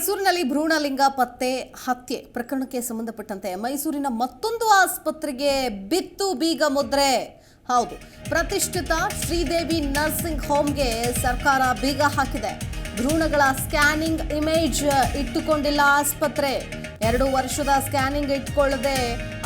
ಮೈಸೂರಿನಲ್ಲಿ ಭ್ರೂಣಲಿಂಗ ಪತ್ತೆ ಹತ್ಯೆ ಪ್ರಕರಣಕ್ಕೆ ಸಂಬಂಧಪಟ್ಟಂತೆ ಮೈಸೂರಿನ ಮತ್ತೊಂದು ಆಸ್ಪತ್ರೆಗೆ ಬಿತ್ತು ಬೀಗ ಮುದ್ರೆ. ಹೌದು, ಪ್ರತಿಷ್ಠಿತ ಶ್ರೀದೇವಿ ನರ್ಸಿಂಗ್ ಹೋಮ್ಗೆ ಸರ್ಕಾರ ಬೀಗ ಹಾಕಿದೆ. ಭ್ರೂಣಗಳ ಸ್ಕ್ಯಾನಿಂಗ್ ಇಮೇಜ್ ಇಟ್ಟುಕೊಂಡಿಲ್ಲ ಆಸ್ಪತ್ರೆ. ಎರಡು ವರ್ಷದ ಸ್ಕ್ಯಾನಿಂಗ್ ಇಟ್ಕೊಳ್ಳದೆ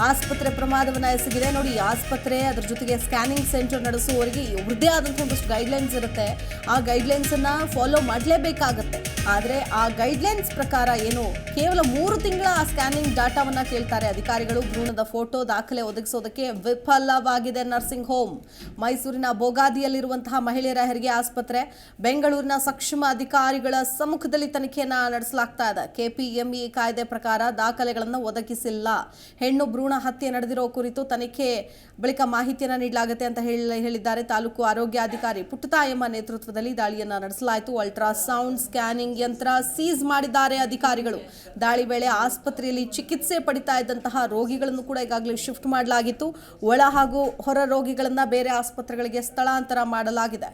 ಆಸ್ಪತ್ರೆ ಪ್ರಮಾದವನ್ನ ಎಸಗಿದೆ. ನೋಡಿ ಆಸ್ಪತ್ರೆ ಅದ್ರ ಜೊತೆಗೆ ಸ್ಕ್ಯಾನಿಂಗ್ ಸೆಂಟರ್ ನಡೆಸುವವರಿಗೆ ಇವ್ರದ್ದೇ ಆದಂಥ ಒಂದಷ್ಟು ಗೈಡ್ಲೈನ್ಸ್ ಇರುತ್ತೆ. ಆ ಗೈಡ್ಲೈನ್ಸ್ ಅನ್ನ ಫಾಲೋ ಮಾಡಲೇಬೇಕಾಗತ್ತೆ. ಆದರೆ ಆ ಗೈಡ್ಲೈನ್ಸ್ ಪ್ರಕಾರ ಏನು, ಕೇವಲ ಮೂರು ತಿಂಗಳ ಆ ಸ್ಕ್ಯಾನಿಂಗ್ ಡಾಟಾವನ್ನ ಕೇಳ್ತಾರೆ ಅಧಿಕಾರಿಗಳು. ಭ್ರೂಣದ ಫೋಟೋ ದಾಖಲೆ ಒದಗಿಸೋದಕ್ಕೆ ವಿಫಲವಾಗಿದೆ ನರ್ಸಿಂಗ್ ಹೋಮ್ ಮೈಸೂರಿನ ಬೋಗಾದಿಯಲ್ಲಿರುವಂತಹ ಮಹಿಳೆಯರ ಹೆರಿಗೆ ಆಸ್ಪತ್ರೆ, ಬೆಂಗಳೂರಿನ ಸಕ್ಷಮ ಅಧಿಕಾರಿಗಳ ಸಮ್ಮುಖದಲ್ಲಿ ತನಿಖೆಯನ್ನ ನಡೆಸಲಾಗ್ತಾ ಇದೆ. ಕೆಪಿಎಂಇ ಕಾಯ್ದೆ ಪ್ರಕಾರ ದಾಖಲೆಗಳನ್ನು ಒದಗಿಸಿಲ್ಲ. ಹೆಣ್ಣು ಭ್ರೂಣ ಹತ್ಯೆ ನಡೆದಿರೋ ಕುರಿತು ತನಿಖೆ ಬಳಿಕ ಮಾಹಿತಿಯನ್ನು ನೀಡಲಾಗುತ್ತೆ ಅಂತ ಹೇಳಿ ಹೇಳಿದ್ದಾರೆ. ತಾಲೂಕು ಆರೋಗ್ಯಾಧಿಕಾರಿ ಪುಟ್ಟತಾಯಮ್ಮ ನೇತೃತ್ವದಲ್ಲಿ ದಾಳಿಯನ್ನು ನಡೆಸಲಾಯಿತು. ಅಲ್ಟ್ರಾಸೌಂಡ್ ಸ್ಕ್ಯಾನಿಂಗ್ ಯಂತ್ರ ಸೀಸ್ ಮಾಡಿದ್ದಾರೆ ಅಧಿಕಾರಿಗಳು. ದಾಳಿ ವೇಳೆ ಆಸ್ಪತ್ರೆಯಲ್ಲಿ ಚಿಕಿತ್ಸೆ ಪಡಿತಾ ಇದ್ದಂತಹ ರೋಗಿಗಳನ್ನು ಕೂಡ ಈಗಾಗಲೇ ಶಿಫ್ಟ್ ಮಾಡಲಾಗಿತ್ತು. ಒಳ ಹಾಗೂ ಹೊರ ರೋಗಿಗಳನ್ನ ಬೇರೆ ಆಸ್ಪತ್ರೆಗಳಿಗೆ ಸ್ಥಳಾಂತರ ಮಾಡಲಾಗಿದೆ.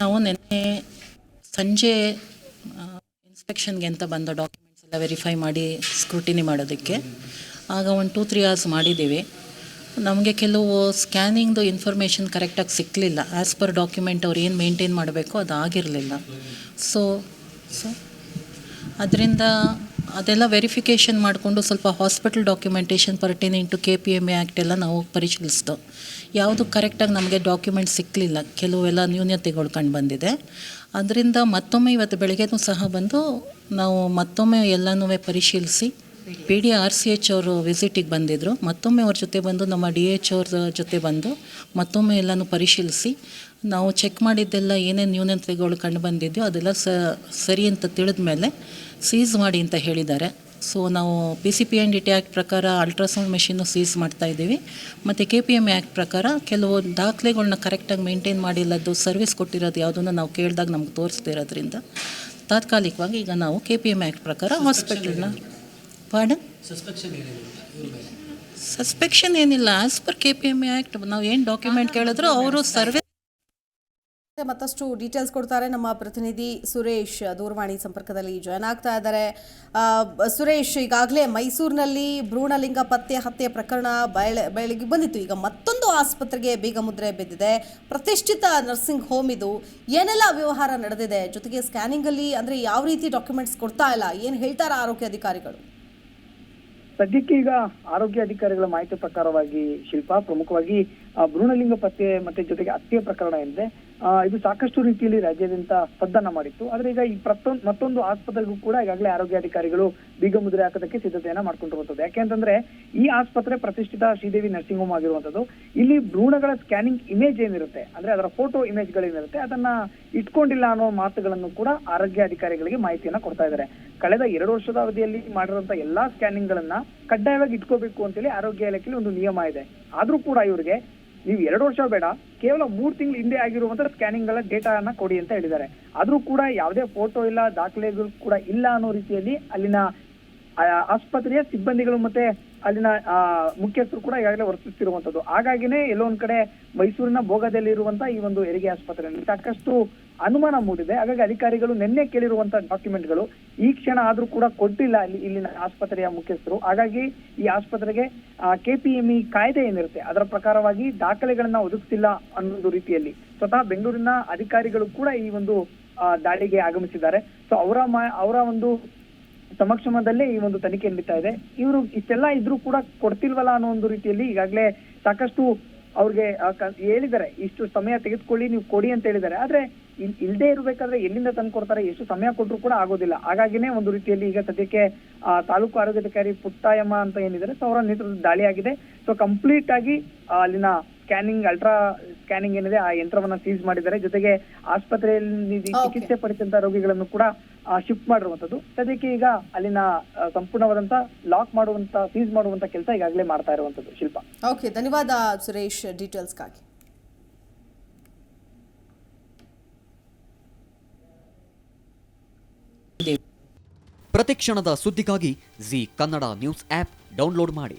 ನಾವು ನಿನ್ನೆ ಸಂಜೆ ಇನ್ಸ್ಪೆಕ್ಷನ್ಗೆ ಅಂತ ಬಂದ ಡಾಕ್ಯುಮೆಂಟ್ಸ್ ಎಲ್ಲ ವೆರಿಫೈ ಮಾಡಿ ಸ್ಕ್ರೂಟಿನಿ ಮಾಡೋದಕ್ಕೆ. ಆಗ ಒಂದು ಟೂ ತ್ರೀ ಅವರ್ಸ್ ಮಾಡಿದ್ದೀವಿ. ನಮಗೆ ಕೆಲವು ಸ್ಕ್ಯಾನಿಂಗ್ದು ಇನ್ಫಾರ್ಮೇಷನ್ ಕರೆಕ್ಟಾಗಿ ಸಿಕ್ಕಲಿಲ್ಲ ಆ್ಯಸ್ ಪರ್ ಡಾಕ್ಯುಮೆಂಟ್ ಅವ್ರು ಏನು ಮೇಂಟೈನ್ ಮಾಡಬೇಕು ಅದು ಆಗಿರಲಿಲ್ಲ. ಸೊ ಸೊ ಅದರಿಂದ ಅದೆಲ್ಲ ವೆರಿಫಿಕೇಷನ್ ಮಾಡಿಕೊಂಡು ಸ್ವಲ್ಪ hospital documentation pertaining into K P M A act ಎಲ್ಲ ನಾವು ಪರಿಶೀಲಿಸ್ದೋ. ಯಾವುದು ಕರೆಕ್ಟಾಗಿ ನಮಗೆ ಡಾಕ್ಯುಮೆಂಟ್ ಸಿಕ್ಕಲಿಲ್ಲ ಕೆಲವೆಲ್ಲ ನ್ಯೂನ್ಯತೆಗಳು ಕಂಡು ಬಂದಿದೆ. ಅದರಿಂದ ಮತ್ತೊಮ್ಮೆ ಇವತ್ತು ಬೆಳಗ್ಗೆನೂ ಸಹ ಬಂದು ನಾವು ಮತ್ತೊಮ್ಮೆ ಎಲ್ಲನೂ ಪರಿಶೀಲಿಸಿ P D R C H ಅವರು ವಿಸಿಟಿಗೆ ಬಂದಿದ್ದರು ಮತ್ತೊಮ್ಮೆ ಅವ್ರ ಜೊತೆ ಬಂದು ನಮ್ಮ ಡಿ ಎಚ್ ಅವ್ರ ಜೊತೆ ಬಂದು ಮತ್ತೊಮ್ಮೆ ಎಲ್ಲನೂ ಪರಿಶೀಲಿಸಿ, ನಾವು ಚೆಕ್ ಮಾಡಿದ್ದೆಲ್ಲ ಏನೇನು ನ್ಯೂನತೆಗಳು ಕಂಡು ಬಂದಿದೆಯೋ ಅದೆಲ್ಲ ಸರಿ ಅಂತ ತಿಳಿದ ಮೇಲೆ ಸೀಸ್ ಮಾಡಿ ಅಂತ ಹೇಳಿದ್ದಾರೆ. ಸೊ ನಾವು P C P and D T act ಪ್ರಕಾರ ಅಲ್ಟ್ರಾಸೌಂಡ್ ಮೆಷಿನ್ನು ಸೀಸ್ ಮಾಡ್ತಾ ಇದ್ದೀವಿ. ಮತ್ತು ಕೆ ಪಿ ಎಂ ಆ್ಯಕ್ಟ್ ಪ್ರಕಾರ ಕೆಲವು ದಾಖಲೆಗಳನ್ನ ಕರೆಕ್ಟಾಗಿ ಮೇಂಟೈನ್ ಮಾಡಿಲ್ಲದ್ದು ಸರ್ವಿಸ್ ಕೊಟ್ಟಿರೋದು ಯಾವುದನ್ನು ನಾವು ಕೇಳಿದಾಗ ನಮ್ಗೆ ತೋರಿಸ್ತಿರೋದ್ರಿಂದ ತಾತ್ಕಾಲಿಕವಾಗಿ ಈಗ ನಾವು ಕೆ ಪಿ ಎಂ ಆ್ಯಕ್ಟ್ ಪ್ರಕಾರ ಹಾಸ್ಪಿಟಲ್ನ ಪಾರ್ಡನ್ ಸಸ್ಪೆಕ್ಷನ್ ಏನಿಲ್ಲ as per K P M act ನಾವು ಏನು ಡಾಕ್ಯುಮೆಂಟ್ ಕೇಳಿದ್ರು ಅವರು ಸರ್ವೆ ಮತ್ತಷ್ಟು ಡೀಟೇಲ್ಸ್ ಕೊಡ್ತಾರೆ. ನಮ್ಮ ಪ್ರತಿನಿಧಿ ಸುರೇಶ್ ದೂರವಾಣಿ ಸಂಪರ್ಕದಲ್ಲಿ ಜಾಯ್ನ್ ಆಗ್ತಾ ಇದ್ದಾರೆ. ಸುರೇಶ್ ಈಗಾಗಲೇ ಮೈಸೂರಿನಲ್ಲಿ ಭ್ರೂಣಲಿಂಗ ಪತ್ತೆ ಹತ್ಯೆ ಪ್ರಕರಣ ಬಯಲ ಬೆಳಗ್ಗೆ ಬಂದಿತ್ತು. ಈಗ ಮತ್ತೊಂದು ಆಸ್ಪತ್ರೆಗೆ ಬೀಗ ಮುದ್ರೆ ಬಿದ್ದಿದೆ. ಪ್ರತಿಷ್ಠಿತ ನರ್ಸಿಂಗ್ ಹೋಮ್ ಇದು. ಏನೆಲ್ಲ ವ್ಯವಹಾರ ನಡೆದಿದೆ? ಜೊತೆಗೆ ಸ್ಕ್ಯಾನಿಂಗಲ್ಲಿ ಅಂದ್ರೆ ಯಾವ ರೀತಿ ಡಾಕ್ಯುಮೆಂಟ್ಸ್ ಕೊಡ್ತಾ ಇಲ್ಲ? ಏನು ಹೇಳ್ತಾರೆ ಆರೋಗ್ಯ ಅಧಿಕಾರಿಗಳು? ಸದ್ಯಕ್ಕೆ ಈಗ ಆರೋಗ್ಯ ಅಧಿಕಾರಿಗಳ ಮಾಹಿತಿ ಪ್ರಕಾರವಾಗಿ ಶಿಲ್ಪಾ, ಪ್ರಮುಖವಾಗಿ ಭ್ರೂಣಲಿಂಗ ಪತ್ತೆ ಮತ್ತೆ ಜೊತೆಗೆ ಹತ್ಯೆ ಪ್ರಕರಣ ಇದೆ ಇದು ಸಾಕಷ್ಟು ರೀತಿಯಲ್ಲಿ ರಾಜ್ಯಾದ್ಯಂತ ಸ್ಪಂದನ ಮಾಡಿತ್ತು. ಆದ್ರೆ ಈಗ ಈ ಪ್ರತ್ತೊಂದು, ಮತ್ತೊಂದು ಆಸ್ಪತ್ರೆಗೂ ಕೂಡ ಈಗಾಗಲೇ ಆರೋಗ್ಯಾಧಿಕಾರಿಗಳು ಬೀಗ ಮುದ್ರೆ ಹಾಕೋದಕ್ಕೆ ಸಿದ್ಧತೆಯನ್ನ ಮಾಡ್ಕೊಂಡಿರುವಂತದ್ದು ಯಾಕೆಂತಂದ್ರೆ ಈ ಆಸ್ಪತ್ರೆ ಪ್ರತಿಷ್ಠಿತ ಶ್ರೀದೇವಿ ನರ್ಸಿಂಗ್ ಹೋಮ್ ಆಗಿರುವಂತದ್ದು ಇಲ್ಲಿ ಭ್ರೂಣಗಳ ಸ್ಕ್ಯಾನಿಂಗ್ ಇಮೇಜ್ ಏನಿರುತ್ತೆ, ಅಂದ್ರೆ ಅದರ ಫೋಟೋ ಇಮೇಜ್ಗಳೇನಿರುತ್ತೆ ಅದನ್ನ ಇಟ್ಕೊಂಡಿಲ್ಲ ಅನ್ನೋ ಮಾತುಗಳನ್ನು ಕೂಡ ಆರೋಗ್ಯ ಅಧಿಕಾರಿಗಳಿಗೆ ಮಾಹಿತಿಯನ್ನ ಕೊಡ್ತಾ ಇದ್ದಾರೆ. ಕಳೆದ ಎರಡು ವರ್ಷದ ಅವಧಿಯಲ್ಲಿ ಮಾಡಿರುವಂತ ಎಲ್ಲಾ ಸ್ಕ್ಯಾನಿಂಗ್ ಗಳನ್ನ ಕಡ್ಡಾಯವಾಗಿ ಇಟ್ಕೋಬೇಕು ಅಂತೇಳಿ ಆರೋಗ್ಯ ಇಲಾಖೆಯಲ್ಲಿ ಒಂದು ನಿಯಮ ಇದೆ. ಆದ್ರೂ ಕೂಡ ಇವರಿಗೆ ನೀವು ಎರಡು ವರ್ಷ ಬೇಡ, ಕೇವಲ ಮೂರು ತಿಂಗಳು ಹಿಂದೆ ಆಗಿರುವಂತ ಸ್ಕ್ಯಾನಿಂಗ್ಗಳ ಡೇಟಾನ ಕೊಡಿ ಅಂತ ಹೇಳಿದ್ದಾರೆ. ಆದ್ರೂ ಕೂಡ ಯಾವುದೇ ಫೋಟೋ ಇಲ್ಲ, ದಾಖಲೆಗಳು ಕೂಡ ಇಲ್ಲ ಅನ್ನೋ ರೀತಿಯಲ್ಲಿ ಅಲ್ಲಿನ ಆಸ್ಪತ್ರೆಯ ಸಿಬ್ಬಂದಿಗಳು ಮತ್ತೆ ಅಲ್ಲಿನ ಮುಖ್ಯಸ್ಥರು ಕೂಡ ಈಗಾಗಲೇ ವರ್ತಿಸ್ತಿರುವಂತದ್ದು ಹಾಗಾಗಿನೇ ಎಲ್ಲೋ ಒಂದ್ ಕಡೆ ಮೈಸೂರಿನ ಭೋಗದಲ್ಲಿ ಇರುವಂತ ಈ ಒಂದು ಹೆರಿಗೆ ಆಸ್ಪತ್ರೆಯಲ್ಲಿ ಸಾಕಷ್ಟು ಅನುಮಾನ ಮೂಡಿದೆ. ಹಾಗಾಗಿ ಅಧಿಕಾರಿಗಳು ನಿನ್ನೆ ಕೇಳಿರುವಂತ ಡಾಕ್ಯುಮೆಂಟ್ಗಳು ಈ ಕ್ಷಣ ಆದ್ರೂ ಕೂಡ ಕೊಟ್ಟಿಲ್ಲ ಅಲ್ಲಿ ಇಲ್ಲಿನ ಆಸ್ಪತ್ರೆಯ ಮುಖ್ಯಸ್ಥರು. ಹಾಗಾಗಿ ಈ ಆಸ್ಪತ್ರೆಗೆ ಕೆಪಿಎಂಇ ಕಾಯ್ದೆ ಏನಿರುತ್ತೆ, ಅದರ ಪ್ರಕಾರವಾಗಿ ದಾಖಲೆಗಳನ್ನ ಒದಗಿಸಿಲ್ಲ ಅನ್ನೋದು ರೀತಿಯಲ್ಲಿ. ಸ್ವತಃ ಬೆಂಗಳೂರಿನ ಅಧಿಕಾರಿಗಳು ಕೂಡ ಈ ಒಂದು ದಾಳಿಗೆ ಆಗಮಿಸಿದ್ದಾರೆ. ಸೊ ಅವರ ಅವರ ಒಂದು ಸಮಕ್ಷಮದಲ್ಲೇ ಈ ಒಂದು ತನಿಖೆ ನಡೀತಾ ಇದೆ. ಇವರು ಇಷ್ಟೆಲ್ಲ ಇದ್ರೂ ಕೂಡ ಕೊಡ್ತಿಲ್ವಲ್ಲ ಅನ್ನೋ ಒಂದು ರೀತಿಯಲ್ಲಿ ಈಗಾಗಲೇ ಸಾಕಷ್ಟು ಅವ್ರಿಗೆ ಹೇಳಿದ್ದಾರೆ. ಇಷ್ಟು ಸಮಯ ತೆಗೆದುಕೊಳ್ಳಿ ನೀವು ಕೊಡಿ ಅಂತ ಹೇಳಿದ್ದಾರೆ. ಆದ್ರೆ ಇಲ್- ಇಲ್ದೇ ಇರ್ಬೇಕಾದ್ರೆ ಎಲ್ಲಿಂದ ತಂದು ಕೊಡ್ತಾರೆ ಎಷ್ಟು ಸಮಯ ಕೊಟ್ಟರು ಕೂಡ ಆಗೋದಿಲ್ಲ. ಹಾಗಾಗಿನೇ ಒಂದು ರೀತಿಯಲ್ಲಿ ಈಗ ಸದ್ಯಕ್ಕೆ ಆ, ತಾಲೂಕು ಆರೋಗ್ಯಾಧಿಕಾರಿ ಪುಟ್ಟಾಯಮ್ಮ ಅಂತ ಏನಿದ್ದಾರೆ ಸೊ ಅವರ ನೇತೃತ್ವದ ದಾಳಿ ಆಗಿದೆ ಸೊ ಕಂಪ್ಲೀಟ್ ಆಗಿ ಅಲ್ಲಿನ ಸ್ಕ್ಯಾನಿಂಗ್ ಅಲ್ಟ್ರಾ ಸ್ಕ್ಯಾನಿಂಗ್ ಏನಿದೆ ಆ ಯಂತ್ರವನ್ನ ಸೀಸ್ ಮಾಡಿದ್ದಾರೆ. ಜೊತೆಗೆ ಆಸ್ಪತ್ರೆಯಲ್ಲಿ ಚಿಕಿತ್ಸೆ ಪಡಿಸಿದಂತ ರೋಗಿಗಳನ್ನು ಕೂಡ ಶಿಫ್ಟ್ ಮಾಡಿರುವಂತದ್ದು. ಸದ್ಯಕ್ಕೆ ಈಗ ಅಲ್ಲಿನ ಸಂಪೂರ್ಣವಾದಂತಹ ಸಂಪೂರ್ಣವಾದಂತ ಲಾಕ್ ಮಾಡುವಂತ ಸೀಸ್ ಮಾಡುವಂತ ಕೆಲಸ ಈಗಾಗಲೇ ಮಾಡ್ತಾ ಇರುವಂತದ್ದು ಶಿಲ್ಪ. ಓಕೆ ಧನ್ಯವಾದ ಸುರೇಶ್ ಡೀಟೇಲ್ಸ್ ಡೀಟೇಲ್ಸ್ಗಾಗಿ ಪ್ರತಿಕ್ಷಣದ ಸುದ್ದಿಗಾಗಿ Zee Kannada news app download ಮಾಡಿ.